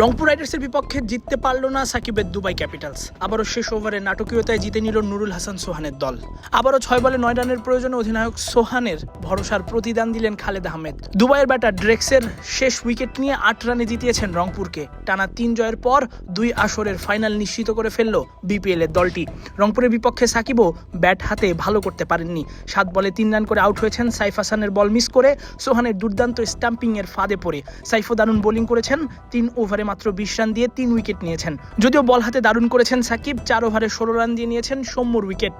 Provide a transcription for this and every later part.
রংপুর রাইডার্সের বিপক্ষে জিততে পারল না সাকিবের দুবাই ক্যাপিটালস। আবারও শেষ ওভারে নাটকীয়তায় জিতে নিল নুরুল হাসান সোহানের দল। আবারও ছয় বলে নয় রানের প্রয়োজনে অধিনায়ক সোহানের ভরসার প্রতিদান দিলেন খালেদ আহমেদ। দুবাইয়ের ব্যাটার ড্রেক্সের শেষ উইকেট নিয়ে আট রানে জিতিয়েছেন রংপুরকে। টানা তিন জয়ের পর দুই আসরের ফাইনাল নিশ্চিত করে ফেলল বিপিএল এর দলটি। রংপুরের বিপক্ষে সাকিবও ব্যাট হাতে ভালো করতে পারেননি। সাত বলে তিন রান করে আউট হয়েছেন সাইফ হাসানের বল মিস করে সোহানের দুর্দান্ত স্টাম্পিং এর ফাঁদে পড়ে। সাইফও দারুণ বোলিং করেছেন, তিন ওভারে মাত্র বিশ রান দিয়ে তিন উইকেট নিয়েছেন। যদিও বল হাতে দারুণ করেছেন সাকিব, চার ওভারে ষোলো রান দিয়ে নিয়েছেন সৌম্যর উইকেট।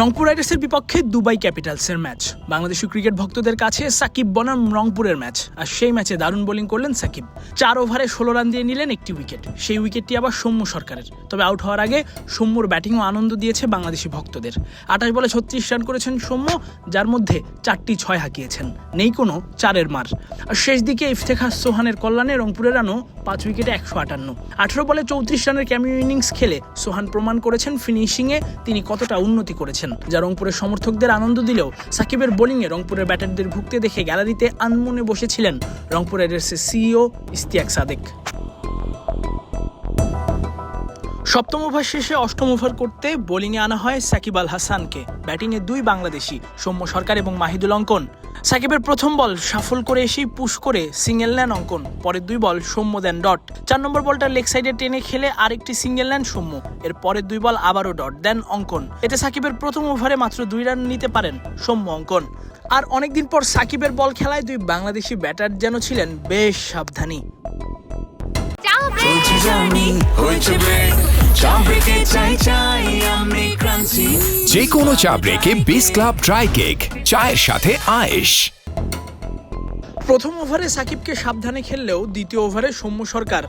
রংপুর রাইডার্সের বিপক্ষে দুবাই ক্যাপিটালসের ম্যাচ। বাংলাদেশি ক্রিকেট ভক্তদের কাছে সাকিব বনাম রংপুরের ম্যাচ, আর সেই ম্যাচে দারুণ বোলিং করলেন সাকিব। চার ওভারে ষোলো রান দিয়ে নিলেন একটি উইকেট। সেই উইকেটটি আবার সৌম্য সরকারের। তবে আউট হওয়ার আগে সৌম্যর ব্যাটিংও আনন্দ দিয়েছে বাংলাদেশি ভক্তদের। আঠাশ বলে ছত্রিশ রান করেছেন সৌম্য, যার মধ্যে চারটি ছয় হাঁকিয়েছেন। নেই কোনো চারের মার। আর শেষ দিকে ইফতেখার সোহানের কল্যাণে রংপুরের রানও পাঁচ উইকেটে একশো আটান্ন। আঠারো বলে চৌত্রিশ রানের ক্যামিও ইনিংস খেলে সোহান প্রমাণ করেছেন ফিনিশিংয়ে তিনি কতটা উন্নতি করেছেন। যা রংপুরের সমর্থকদের আনন্দ দিলেও সাকিবের বোলিংয়ে রংপুরের ব্যাটারদের ভুগতে দেখে গ্যালারিতে আনমনে বসেছিলেন রংপুরের সিইও ইস্তিয়াক সাদেক। সপ্তম ওভার শেষে অষ্টম ওভার করতে বোলিংয়ে আনা হয় সাকিব আল হাসানকে। ব্যাটিংয়ে দুই বাংলাদেশি, সৌম্য সরকার এবং মাহিদুল অঙ্কন। সাকিবের প্রথম বল সাফল করে এসেই পুশ করে সিঙ্গেল নেন অঙ্কন। পরের দুই বল সৌম্য দেন ডট। চার নম্বর বলটা লেগ সাইডে টেনে খেলে আরেকটি সিঙ্গেল নেন সৌম্য। এর পরের দুই বল আবারও ডট দেন অঙ্কন। এতে সাকিবের প্রথম ওভারে মাত্র দুই রান নিতে পারেন সৌম্য অঙ্কন। আর অনেকদিন পর সাকিবের বল খেলায় দুই বাংলাদেশি ব্যাটার যেন ছিলেন বেশ সাবধানী। যে কোনো চা ব্রেকে বিস ক্লাব ড্রাই কেক চায়ের সাথে আয়েশ। প্রথম ওভারে সাকিবকে সাবধানে খেললেও দ্বিতীয় ওভারে সৌম্য সরকার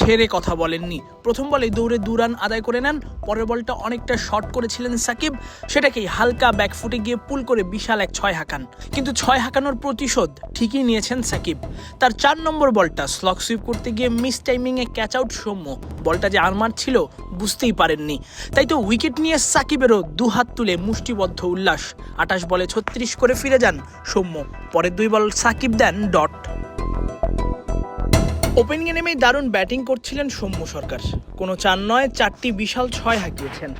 ছেড়ে কথা বলেননি। প্রথম বলে দৌড়ে দু রান আদায় করে নেন, পরের বলটা অনেকটা শর্ট করেছিলেন সাকিব, সেটাকেই হালকা ব্যাকফুটে গিয়ে পুল করে বিশাল এক ছয় হাঁকান। কিন্তু ছয় হাঁকানোর প্রতিশোধ ঠিকই নিয়েছেন সাকিব। তার চার নম্বর বলটা স্লক সুইপ করতে গিয়ে মিস টাইমিংয়ে ক্যাচ আউট সৌম্য। বলটা যে আরমার ছিল, বুঝতেই পারেননি। তাই তো উইকেট নিয়ে সাকিবেরও দুহাত তুলে মুষ্টিবদ্ধ উল্লাস। আটাশ বলে ছত্রিশ করে ফিরে যান সৌম্য। পরের দুই বল সাকিব দেন ডট। ওপেনিংয়ে নেমেই দারুণ ব্যাটিং করছিলেন সৌম্য সরকার। কোনো চার নয়, চারটি বিশাল ছয় হাঁকিয়েছেন।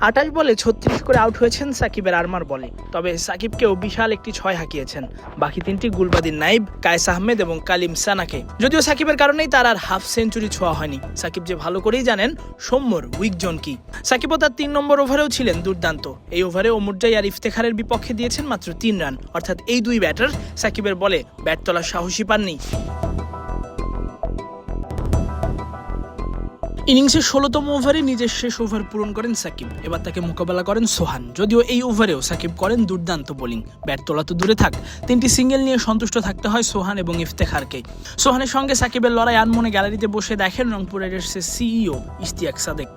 আটাশ বলে ছত্রিশ করে আউট হয়েছেন সাকিবের আরমার বলে। তবে সাকিবকেও বিশাল একটি ছয় হাঁকিয়েছেন। বাকি তিনটি গুলবাদিন নাইব, কায়েস আহমেদ এবং কালিম সানাকে। যদিও সাকিবের কারণেই তার আর হাফ সেঞ্চুরি ছোঁয়া হয়নি। সাকিব যে ভালো করেই জানেন, সৌম্যর উইক জোন কি। সাকিবও তার তিন নম্বর ওভারেও ছিলেন দুর্দান্ত। এই ওভারে ওমরজাই আর ইফতেখারের বিপক্ষে দিয়েছেন মাত্র তিন রান। অর্থাৎ এই দুই ব্যাটার সাকিবের বলে ব্যাট তোলার সাহসী পাননি। ইনিংসের ষোলোতম ওভারে নিজের শেষ ওভার পূরণ করেন সাকিব। এবার তাকে মোকাবেলা করেন সোহান। যদিও এই ওভারেও সাকিব করেন দুর্দান্ত বোলিং। ব্যাট তোলা তো দূরে থাক। তিনটি সিঙ্গেল নিয়ে সন্তুষ্ট থাকতে হয় সোহান এবং ইফতেখারকে। সোহানের সঙ্গে সাকিবের লড়াই আনমনে গ্যালারিতে বসে দেখেন রংপুর রাইডার্সের সিইও ইস্তিয়াক সাদেক।